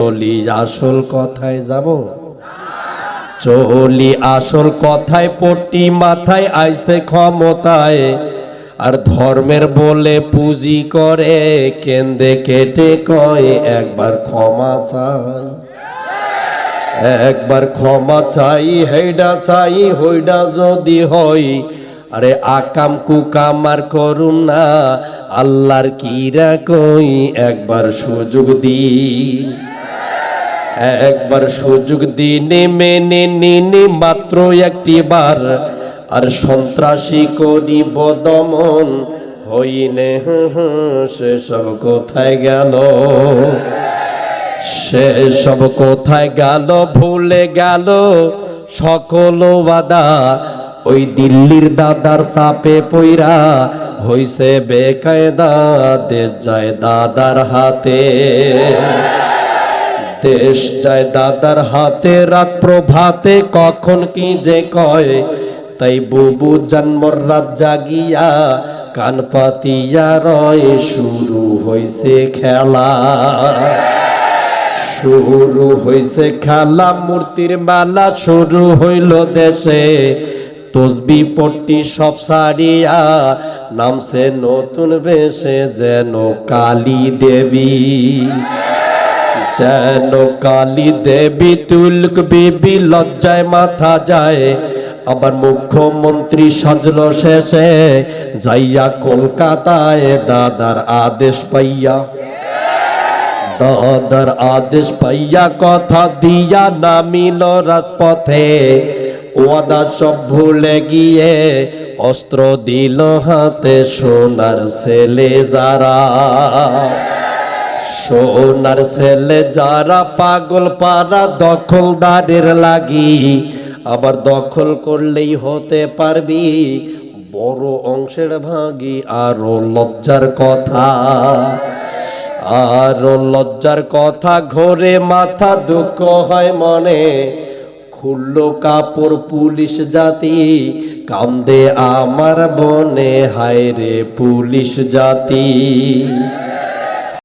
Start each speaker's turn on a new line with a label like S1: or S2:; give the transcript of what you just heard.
S1: চলি আসল কথায় যাব? চলি আসল কথায় পট্টি মাথায় আইসে ক্ষমতায়। আর ধর্মের বলে পুঁজি করে কেন্দে কেটে কয়, একবার ক্ষমা চাই। একবার ক্ষমা চাই হেডা চাই, হইডা যদি হই, আরে আকাম কুকাম আর করুম না, আল্লাহর কিরা কই একবার সুযোগ দি একবার সুযোগ দিনে মেনে নিনি মাত্র একটি বার আর সন্ত্রাসী করিব দমন হইনে, সেসব কোথায় গেল? সেসব কোথায় গেল ভুলে গেল সকল বাদা ওই দিল্লির দাদার সাপে পইরা হইছে বেকায়দা, দেশ যায় দাদার হাতে। যায় দাদার হাতে রাত প্রভাতে কখন কি যে কয়। তাই বুবু জন্মর রাত জাগিয়া কান পাতিয়া রয়, শুরু হইছে খেলা। শুরু হইছে খেলা, মূর্তির মেলা শুরু হইল দেশে। তসবি পট্টি সব সারিয়া নামছে নতুন বেশে, যেন কালী দেবী। যেন কালী দেবী তুলক বিবি লজ্জায় মাথা যায়। আবার মুখ্যমন্ত্রী সাজলো শেষে যাইয়া কলকাতায় দাদার আদেশ পাইয়া, দাদার আদেশ পাইয়া কথা দিয়া নামিল রাজপথে। ওয়াদা সব ভুলে গিয়ে অস্ত্র দিল হাতে সোনার ছেলে যারা। সোনার ছেলে যারা পাগল, পাড়া দখলদারের লাগি। আবার দখল করলেই হতে পারবি, বড় অংশের ভাগি, আরও লজ্জার কথা। আরও লজ্জার কথা, ঘোরে মাথা দুঃখ হয় মনে। খুললো কাপড় পুলিশ জাতি, কান্দে আমার বনে হায় রে পুলিশ জাতি।